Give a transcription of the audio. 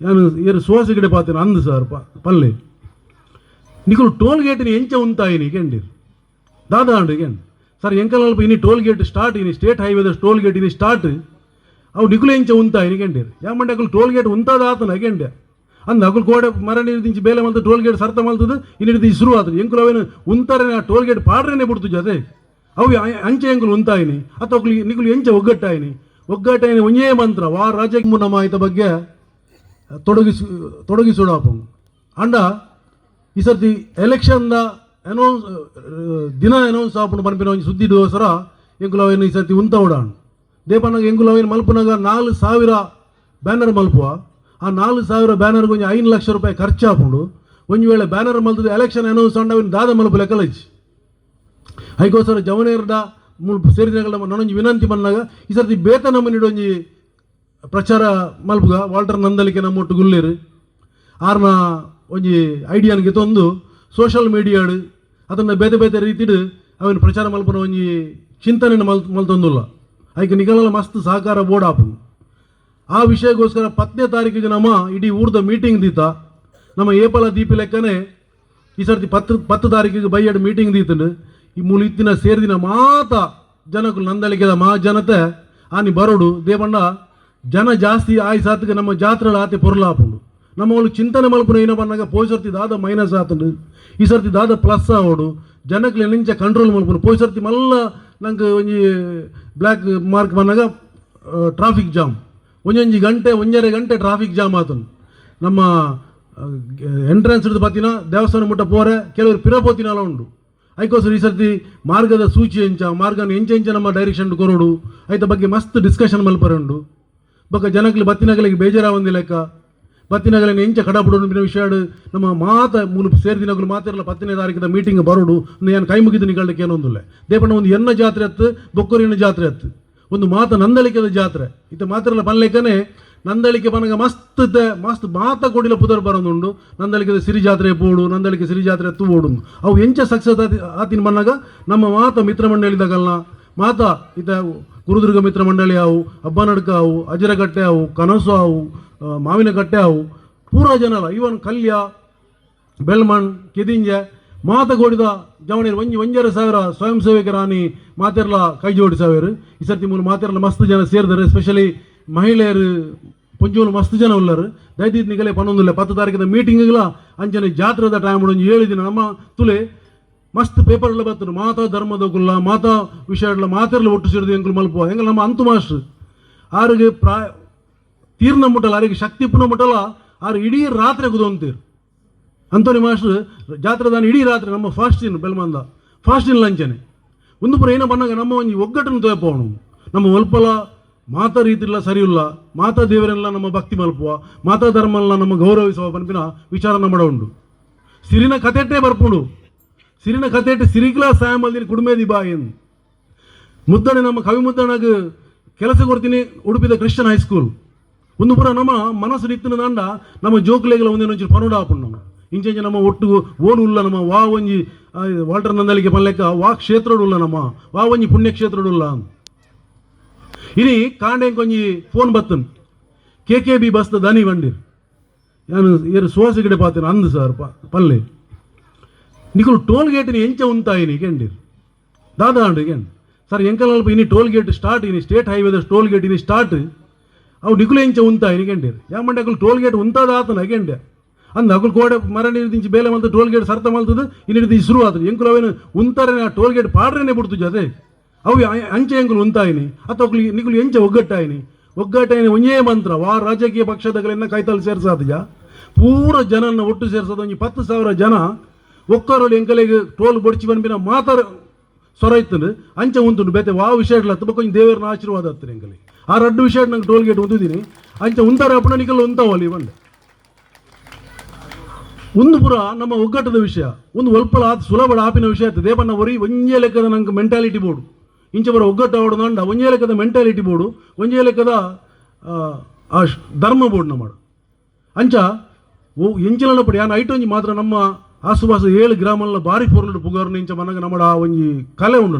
ನಾನು ಏರು ಸುವಾಸಿಗಡೆ ಪಾತ್ರೆ ಅಂದು ಸರ್ ಪಲ್ಲೆ. ನಿಕುಲು ಟೋಲ್ ಗೇಟಿನ ಎಂಚ ಉಂತಾಯಿ ನೀಕೆಂಡಿರ್ ದಾದಾ ಅಂಡು ಈಗೇನು ಸರ್ ಎಂಕಲ್ ಅಲ್ಪ ಇನಿ ಟೋಲ್ ಗೇಟ್ ಸ್ಟಾರ್ಟ್ ಇನಿ ಸ್ಟೇಟ್ ಹೈವೇದ ಟೋಲ್ ಗೇಟ್ ಇನಿ ಸ್ಟಾರ್ಟ್, ಅವು ನಿಕುಲು ಎಂಚ ಉಂತಾಯಿ ನೀಕೆಂಡಿರ್ ಯಾಮಂಡೆ ಅಕುಲು ಟೋಲ್ ಗೇಟ್ ಉಂತಾದ ಆತನ ಅಗೆಂಡೆ ಅಂದ ಅಕುಲು ಕೋಡೆ ಮರಣಿ ದಿಂಚಿ ಬೇಲೆ ಮಲ್ತು ಟೋಲ್ ಗೇಟ್ ಸರ್ತ ಮಲ್ತದು ಇನ್ನಿಡಿದು ಶುರು ಆತದು. ಎಂಕುಲು ಅವೇನು ಉಂತಾರೆ ಆ ಟೋಲ್ ಗೇಟ್ ಪಾಡ್ರೇನೆ ಬಿಡ್ತು ಜೊತೆ. ಅವು ಅಂಚೆ ಎಂಕುಲು ಉಂತಾಯಿನಿ ಅಥವಾ ಅಕುಲು ಎಂಚ ಒಗ್ಗಟ್ಟಾಯಿನಿ. ಒಗ್ಗಟ್ಟಾಯಿನಿ ಒಂಜೇ ಮಂತ್ರ ವಾರ ರಾಜ್ಯಕ್ಕೆ ಮೂಲ ಆಯ್ತ ಬಗ್ಗೆ ತೊಡಗಿಸಿ ತೊಡಗಿಸೋಡಾಪ ಅಂಡ, ಈ ಸರ್ತಿ ಎಲೆಕ್ಷನ್ದ ಅನೌನ್ಸ್, ದಿನ ಅನೌನ್ಸ್ ಆಪುಂಡು ಪನ್ಪಿನ ಒಂಜಿ ದೋಸರ ಎಂಕುಲವೇನು ಈ ಸರ್ತಿ ಉಂತ ಉಡಾಣು ದೇಪನಾಗ ಎಂಕುಲವೇನು ಮಲ್ಪನಾಗ ನಾಲ್ಕು ಸಾವಿರ ಬ್ಯಾನರ್ ಮಲ್ಪುವ. ಆ ನಾಲ್ಕು ಸಾವಿರ ಬ್ಯಾನರ್ ಒಂಜಿ ಐದು ಲಕ್ಷ ರೂಪಾಯಿ ಖರ್ಚು ಆಪುಂಡು. ಒಂಜಿ ವೇಳೆ ಬ್ಯಾನರ್ ಮಲ್ತದ, ಎಲೆಕ್ಷನ್ ಅನೌನ್ಸ್ ಅಂಡ ಅವನು ದಾದ ಮಲ್ಪು ಲೆಕ್ಕಲಚ್ಚಿ ಅದಕ್ಕೋಸ್ಕರ ಜವನೇರ್ದ ಸೇರಿದ ನಮ್ಮ ವಿನಂತಿ ಬಂದಾಗ ಈ ಸರ್ತಿ ಬೇತ ನಮ್ಮನಿಡು ಒಂಜಿ ಪ್ರಚಾರ ಮಲ್ಪುಗ ವಾಲ್ಟರ್ ನಂದಲಿಕೆ ನಮ್ಮೊಟ್ಟು ಗುಲ್ಲೇರು. ಆರ್ನ ಒಂಜಿ ಐಡಿಯಾನ್ಗೆ ತಂದು ಸೋಷಲ್ ಮೀಡಿಯಾಡು, ಅದನ್ನು ಬೇತೆ ಬೇತೆ ರೀತಿಡು ಅವನು ಪ್ರಚಾರ ಮಲ್ಪನ ಒಂಜಿ ಚಿಂತನೆ ಮಲ್, ಮಲ್ತೊಂದುಲ್ಲ. ಅದಕ್ಕೆ ನಿಗಲ ಮಸ್ತ್ ಸಹಕಾರ ಬೋರ್ಡ್ ಆಪು ಆ ವಿಷಯಕ್ಕೋಸ್ಕರ ಪತ್ತನೇ ತಾರೀಕಿಗೆ ನಮ್ಮ ಇಡೀ ಊರ್ದ ಮೀಟಿಂಗ್ ದೀತ. ನಮ್ಮ ಏಪಲ ದೀಪಿ ಲೆಕ್ಕನೆ ಈ ಸರ್ತಿ ಪತ್ತು ಪತ್ತು ತಾರೀಕಿಗೆ ಬೈಯಡ್ ಮೀಟಿಂಗ್ ದೀತನು ಈ ಮೂಲ ಇತ್ತಿನ ಸೇರಿದಿನ ಮಾತ ಜನಕ್ಕೂ ನಂದಳಿಕೆದ ಮಾ ಜನತೆ ಆನಿ ಬರೋಡು. ದೇವಣ್ಣ ಜನ ಜಾಸ್ತಿ ಆಯ್ ಸಾತಿಗೆ ನಮ್ಮ ಜಾತ್ರೆಗಳ ಆತೆ ಪೊರ್ಲಾಪುಂಡು ನಮ್ಮ వాళ్ళు ಚಿಂತನೆ ಮಲ್ಪುನ ಏನ ಬಂದಾಗ ಪೋಯ್ ಸರ್ತಿ ದಾದ ಮೈನಸ್ ಆತುಂಡು ಈ ಸರ್ತಿ ದಾದ ಪ್ಲಸ್ ಆವೋಡು ಜನಕ್ಕೆ ನಿಂಚ ಕಂಟ್ರೋಲ್ ಮಲ್ಪುನು ಪೋಯ್ ಸರ್ತಿ ಮಲ್ಲ ನಂಗೆ ಒಂಜಿ ಬ್ಲ್ಯಾಕ್ ಮಾರ್ಕ್ ಬಂದಾಗ ಟ್ರಾಫಿಕ್ ಜಾಮ್ ಒಂಜೊಂಜಿ ಗಂಟೆ ಒಂಜರೆ ಗಂಟೆ ಟ್ರಾಫಿಕ್ ಜಾಮ್ ಆತನು ನಮ್ಮ ಎಂಟ್ರೆನ್ಸ್ ಹಿಡಿದು ಬತ್ತಿನ ದೇವಸ್ಥಾನ ಮುಟ್ಟ ಪೋರೆ ಕೆಲವರು ಪಿರಪೋತಿನಲ ಉಂಡು ಅದಕ್ಕೋಸ್ಕರ ಈ ಸರ್ತಿ ಮಾರ್ಗದ ಸೂಚಿ ಎಂಚ ಮಾರ್ಗನ ಎಂಚ ಎಂಚ ನಮ್ಮ ಡೈರೆಕ್ಷನ್ ಕೊರೋಡು ಐತ ಬಗ್ಗೆ ಮಸ್ತ್ ಡಿಸ್ಕಷನ್ ಮಲ್ಪರೆ ಉಂಡು ಬೊಕ್ಕ ಬತ್ತಿನಗಲಿಗೆ ಬೇಜಾರ ಒಂದಿ ಲೆಕ್ಕ. ಬತ್ತಿನಗಲಿನ ಎಂಚ ಬಿನ ವಿಷಯ ನಮ್ಮ ಮಾತ ಮೂಲ ಸೇರಿದಿನಗಳು ಮಾತಿರಲ್ಲ ಪತ್ತನೇ ತಾರೀಕಿದ ಮೀಟಿಂಗ್ ಬರೋಡು ನಾನು ಕೈ ಮುಗಿದು ನಿಗಳಕ್ಕೆ ಏನೊಂದಿಲ್ಲ ದೇಪಣ್ಣ ಒಂದು ಎನ್ನ ಜಾತ್ರೆ ಹತ್ತು ಬೊಕ್ಕೂರಿನ ಜಾತ್ರೆ ಹತ್ತು ಒಂದು ಮಾತ ನಂದಳಿಕೆದ ಜಾತ್ರೆ. ಇತ ಮಾತಿರಲ್ಲ ಪನ್ಲೆಕ್ಕನೆ ನಂದಳಿಕೆ ಬನಗ ಮಸ್ತ್ ತೆ- ಮಸ್ತ್ ಮಾತ ಕೊಡಿಲ ಪುದರ್ ಬರೋದುಂಡು, ನಂದಳಿಕೆದ ಸಿರಿ ಜಾತ್ರೆ ಪೋಡು, ನಂದಳಿಕೆ ಸಿರಿ ಜಾತ್ರೆ ಎತ್ತು ಓಡು ಅವು ಎಂಚ ಸಕ್ಸಸ್ ಆತಿ, ಆತಿನ ಬನ್ನಾಗ ನಮ್ಮ ಮಾತ ಮಿತ್ರ ಮಂಡಳಿದಾಗಲ್ಲ ಮಾತ ಇತ ಗುರುದುರ್ಗ ಮಿತ್ರ ಮಂಡಳಿ ಅವು ಹಬ್ಬನಡ್ಕ ಅವು ಅಜರಗಟ್ಟೆ ಅವು ಕನಸು ಆ, ಮಾವಿನಕಟ್ಟೆ ಅವು ಪೂರ ಜನರ ಇವನ್ ಕಲ್ಯ ಬೆಲ್ಮಣ್ ಕೆದಿಂಜೆ ಮಾತಗೋಡಿದ ಜವಣಿರು ಒಂಜಿ ಒಂಜರ ಸಾವಿರ ಸ್ವಯಂ ಸೇವಕರಾನಿ ಮಾತೆರ್ಲ ಕೈ ಜೋಡಿಸಾವೇರು ಈ ಸರ್ತಿ ಮೂಲ ಮಾತೆರ್ಲ ಮಸ್ತ್ ಜನ ಸೇರಿದರೆ ಎಸ್ಪೆಷಲಿ ಮಹಿಳೆಯರು ಪೊಂಜೋಲು ಮಸ್ತ್ ಜನ ಉಳ್ಳರು. ದಯದಿದ್ದ ನಿಗಲೆ ಪನ್ನೊಂದಿಲ್ಲ ಪತ್ತು ತಾರೀಕಿನ ಮೀಟಿಂಗ್ಗಳ ಅಂಚನೆ ಜಾತ್ರದ ಟೈಮ್ ಏಳು ದಿನ ನಮ್ಮ ತುಲೆ ಮಸ್ತ್ ಪೇಪರ್ಲ ಬರ್ತರು ಮಾತಾ ಧರ್ಮದ ಕುಲ್ಲ ಮಾತಾ ವಿಷಯಗಳ ಮಾತೆರ್ಲ ಒಟ್ಟು ಸೇರಿದು ಎಂಕುಲು ಮಲ್ಪ ಹೆಂಗಲ್ ನಮ್ಮ ಅಂತು ಮಾಸ್ಟರ್. ಆರಿಗೆ ಪ್ರಾಯ, ತೀರ್ನ ಮುಟ್ಟಲ್ಲ, ಆರಿಗೆ ಶಕ್ತಿ ಪುನಃ ಮುಟ್ಟಲ್ಲ, ಆರು ಇಡೀ ರಾತ್ರಿ ಕುದೊಂತೀರು ಅಂತೋನಿ ಮಾಸ್ಟರ್ ಜಾತ್ರೆದಾನ ಇಡೀ ರಾತ್ರಿ ನಮ್ಮ ಫಾಸ್ಟಿನ್ ಬೆಲ್ಮಂದ. ಫಾಸ್ಟಿನ್ ಲಂಚನೆ. ಒಂದು ಪುರ ಏನೋ ಬಂದಾಗ ನಮ್ಮ ಒಂದು ಒಗ್ಗಟ್ಟನ್ನು ತೋಪವನು ನಮ್ಮ ಒಲ್ಪಲ ಮಾತಾ ರೀತಿಲ್ಲ ಸರಿಯಿಲ್ಲ ಮಾತಾ ದೇವರೆಲ್ಲ ನಮ್ಮ ಭಕ್ತಿ ಮಲ್ಪುವ. ಮಾತಾ ಧರ್ಮ ಎಲ್ಲ ನಮ್ಮ ಗೌರವಿಸುವ ಪನ್ಪಿನ ವಿಚಾರ ನಮ್ಮಡ ಉಂಡು ಸಿರಿನ ಕತೆಟ್ಟೇ ಬರ್ಪುಂಡು. ಸಿರಿನ ಸಿರಿಗ್ಲಾ ಸಾಯ ಮಲ್ದಿನ ಕುಡುಮೇದಿ ಬಾ ಎಂದು. ಮುದ್ದಣೆ ನಮ್ಮ ಕವಿ ಮುದ್ದಣಗ ಕೆಲಸ ಕೊಡ್ತೀನಿ, ಉಡುಪಿದ ಕ್ರಿಶ್ಚಿಯನ್ ಹೈಸ್ಕೂಲ್ ಒಂದು ಪುರ ನಮ್ಮ ಮನಸ್ಸು ನಿತ್ತಿನ ದಂಡ, ನಮ್ಮ ಜೋಕ್ಲೆಗಳ ಒಂದಿನ ಒಂಚೂರು ಪನುಡ ಆಪುಂಡು ನಮ್ಮ. ಇಂಚೆಂಚ ನಮ್ಮ ಒಟ್ಟು ಓನು ಉಲ್ಲ ನಮ್ಮ ವಾ ಒಂಜಿ ವಾಲ್ಟರ್ ನಂದಲಿಗೆ ಪಲ್ಲೆಕ್ಕ ವಾ ಕ್ಷೇತ್ರಡು ಉಲ್ಲ ನಮ್ಮ ವಾ ಒಂಜಿ ಪುಣ್ಯಕ್ಷೇತ್ರಡುಲ್ಲ ಇನಿ ಕಾಂಡೆ ಕೊಂಜಿ ಫೋನ್ ಬತ್ತನ್. ಕೆ ಕೆ ಬಿ ಬಸ್ದ ದನಿ ಬಂದಿರ್. ನಾನು ಏರು ಸುವಾಸಿಗಡೆ ಪಾತೇನೆ ಅಂದು ಸರ್ ಪಲ್ಲೆ. ನಿಕುಲು ಟೋಲ್ గేట్ని ಎಂಚ ఉంటాయి నీకండి దాదా అండి సార్ ಸರ್ ఇన్ని టోల్ ಇನಿ ಟೋಲ್ ಗೇಟ್ ಸ್ಟಾರ್ಟ್ ಇನಿ, ಸ್ಟೇಟ್ ಹೈವೇದ ಟೋಲ್ ಗೇಟ್ ಇನಿ ಸ್ಟಾರ್ಟ್. ಅವು ನಿಕುಲು ಎಂಚ ಉಂತಾಯಿ ನೀಕೆಂಡಿರ್ ಯಾಮಂಡೆ ಅಕುಲು ಟೋಲ್ ಗೇಟ್ ಉಂತಾದ ಆತನ ಅಂದ ಅಕುಲು ಕೋಡೆ ಮರಣಿ ದಿಂಚಿ ಬೇಲೆ ಮಲ್ತು ಟೋಲ್ ಗೇಟ್ ಸರ್ತ ಮಲ್ತದು ಇನ್ನಿಡಿದು ಶುರು ಆತದು. ಎಂಕುಲು ಅವೇನು ಉಂತಾರೆ ಆ ಟೋಲ್ ಗೇಟ್ ಪಾಡ್ರೇನೆ ಬಿಡ್ತು ಜೊತೆ. ಅವು ಅಂಚೆ ಎಂಕುಲು ಉಂತಾಯಿನಿ ಅಥವಾ ನಿಕುಲು ಎಂಚ ಒಗ್ಗಟ್ಟಾಯಿನಿ ಒಗ್ಗಟ್ಟಾಯಿನಿ ಒಂಜೇ ಮಂತ್ರ, ವಾ ರಾಜಕೀಯ ಪಕ್ಷದಗಳನ್ನ ಕೈತಲ್ಲಿ ಸೇರ್ಸಾದಜ ಪೂರ ಜನನ್ನ ಒಟ್ಟು ಸೇರಿಸೋದು ಒಂಜಿ ಪತ್ತು ಸಾವಿರ ಜನ ಒಕ್ಕರೋಳು ಎಂಕಲೆಗೆ ಟೋಲ್ ಬಡಿಸಿ ಬಂದ್ಬಿನ ಮಾತಾರ ಸ್ವರ ಇತ್ತಂಡು ಅಂಚೆ ಉಂಟು ಬೇತೆ ವಾ ವಿಷಯಗಳ ತುಂಬ ಕೊಂಚ ದೇವರನ್ನ ಆಶೀರ್ವಾದ ಹತ್ತಿರ ಎಂಕಲೆ ಆ ರಡ್ಡು ವಿಷಯ ನಂಗೆ ಟೋಲ್ ಗೇಟ್ ಹೊಂದಿದ್ದೀನಿ ಅಂಚೆ ಉಂತಾರೆ ಅಪ್ಪಣ ನಿಕಲ್ ಉಂತಾವಲ್ಲಿ ಬಂದೆ. ಒಂದು ಪುರ ನಮ್ಮ ಒಗ್ಗಟ್ಟದ ವಿಷಯ ಒಂದು ಒಲ್ಪಲ ಆತ ಸುಲಭ ಆಪಿನ ವಿಷಯ ಆಯ್ತು ದೇವಣ್ಣ ಬರೀ ಒಂಜೇ ಲೆಕ್ಕದ ನಂಗೆ ಮೆಂಟಾಲಿಟಿ ಬೋರ್ಡು. ಇಂಚೆ ಬರ ಒಗ್ಗಟ್ಟು ಆವಡು ನಂಡ ಒಂಜೇ ಲೆಕ್ಕದ ಮೆಂಟಾಲಿಟಿ ಬೋರ್ಡು ಒಂಜೇ ಲೆಕ್ಕದ ಆ, ಧರ್ಮ ಬೋರ್ಡ್ನ ಮಾಡು. ಅಂಚ ಓ ಎಂಚಿನ ಪಡಿ ಯಾನ್ ಐಟೊಂಜಿ ಮಾತ್ರ ನಮ್ಮ ಆಸುಪಾಸು ಏಳು ಗ್ರಾಮಲ್ಲ ಬಾರಿ ಪೊರ್ಲುಡು ಪುಗಾರ್ನ ಇಂಚ ಮನಗ ನಮ್ಮಡ ಒಂಜಿ ಕಲೆ ಉಂಡು